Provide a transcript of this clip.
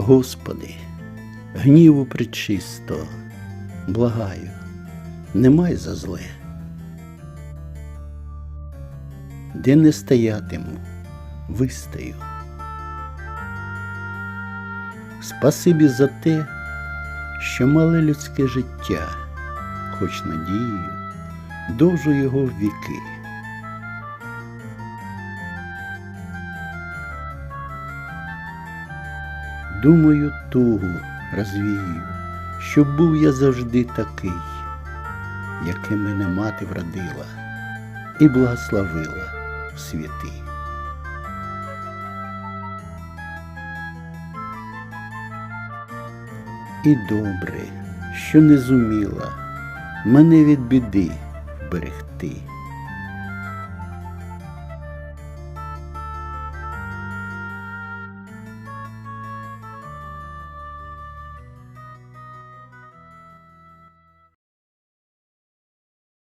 Господи, гніву причисто, благаю, не май за зле. Де не стоятиму, вистою. Спасибі за те, що мале людське життя, хоч надією, довжу його в віки. Думаю, тугу розвію, щоб був я завжди такий, яким мене мати вродила і благословила в світи. І добре, що не зуміла мене від біди вберегти.